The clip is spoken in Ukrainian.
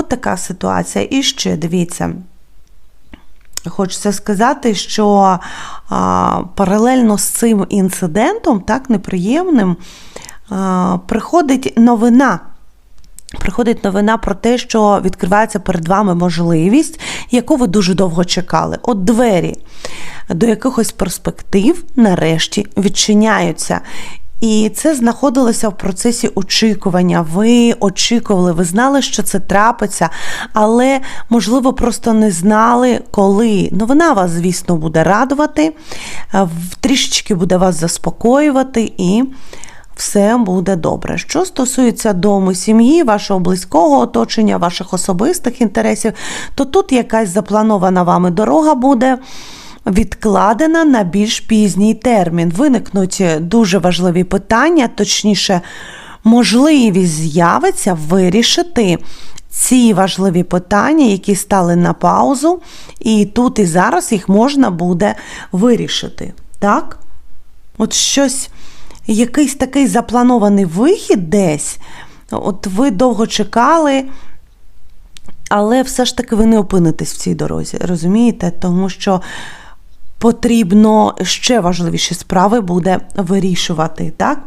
От така ситуація. І ще дивіться. Хочеться сказати, що а, паралельно з цим інцидентом, так неприємним, а, приходить новина. Приходить новина про те, що відкривається перед вами можливість, яку ви дуже довго чекали. От двері до якихось перспектив нарешті відчиняються. І це знаходилося в процесі очікування. Ви очікували, ви знали, що це трапиться, але, можливо, просто не знали, коли. Новина вас, звісно, буде радувати, е, трішечки буде вас заспокоювати і все буде добре. Що стосується дому, сім'ї, вашого близького оточення, ваших особистих інтересів, то тут якась запланована вами дорога буде відкладена на більш пізній термін. Виникнуть дуже важливі питання, точніше, можливість з'явиться вирішити. Ці важливі питання, які стали на паузу, і тут і зараз їх можна буде вирішити. Так? От щось, якийсь такий запланований вихід десь. От ви довго чекали, але все ж таки ви не опинитесь в цій дорозі, розумієте? Тому що потрібно ще важливіші справи буде вирішувати, так?